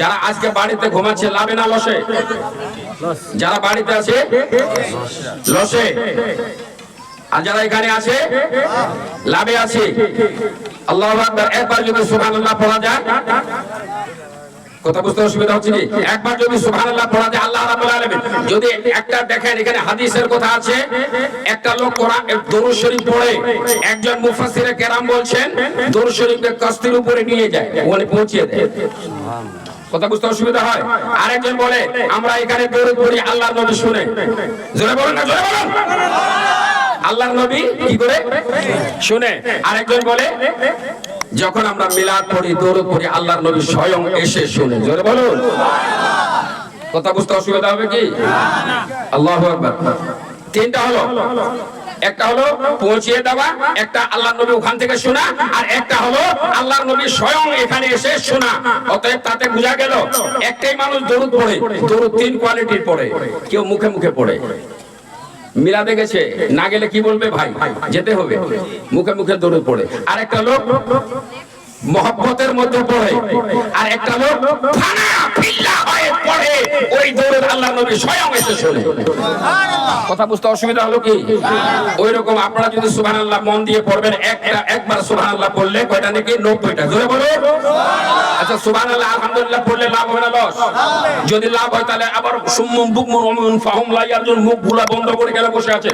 যারা আজকে বাড়িতে ঘুমাচ্ছে, লাভে না লসে? যারা বাড়িতে আছে, লসে। আর যারা এখানে আছে, লাভে আছে। আল্লাহ একবার যদি সুবহানাল্লাহ পড়া যায়, কথা বুঝতে অসুবিধা হচ্ছে কি? একবার যদি পড়া যায়, আল্লাহ যদি একটা দেখেন, এখানে হাদিসের কথা আছে, একটা লোক কোরআন, দরুদ শরীফ পড়ে, একজন মুফাসসিরে কেরাম বলছেন, দরুদ শরীফকে কস্তির উপরে নিয়ে যায়, ওখানে পৌঁছিয়ে দেয়। কথা বুঝতে অসুবিধা হয়? আরেকজন বলে আমরা এখানে দরুদ পড়ি আল্লাহর নবী শুনে। জোরে বলেন না জোরে বলেন। আল্লাহর নবী কি করে? শুনে। আরেকজন বলে যখন আমরা মিলাদ পড়ি দৌড় পড়ি আল্লাহর নবী স্বয়ং এসে শুনে। জোরে বলুন। কথা বুঝতে অসুবিধা হবে কি? আল্লাহ তিনটা হলো একটা হলো পৌঁছিয়ে দেওয়া, একটা আল্লাহ নবী ওখান থেকে শোনা, আর একটা হলো আল্লাহর নবী স্বয়ং এখানে এসে শোনা। অতএব তাতে বোঝা গেল, একটাই মানুষ দরুদ পড়ে, দরুদ তিন কোয়ালিটির পড়ে, কেউ মুখে মুখে পড়ে। মিলাদে গেছে, না গেলে কি বলবে ভাই? যেতে হবে। মুখে মুখে দরুদ পড়ে। আর একটা লোক মহব্বতের মধ্যে পড়ে। আর একটা লোক ফানা ফিল্লা হয়ে পড়ে। ওই দৌড়ের আল্লাহ নবী স্বয়ং এসে শোনে। কথা বুঝতে অসুবিধা হলো কি? ওই রকম আপনারা যদি সুবহানাল্লাহ মন দিয়ে পড়বেন একটা একবার সুবহানাল্লাহ পড়লে কয়টা নাকি? নব্বইটা। জোরে বলো আচ্ছা সুবহানাল্লাহ আলহামদুলিল্লাহ পড়লে লাভ হবে না লস যদি লাভ হয় তাহলে আবার সুম্মুম বুকমুন অমুন ফাহুম লা মুখ ভুলা বন্ধ করে কেন বসে আছে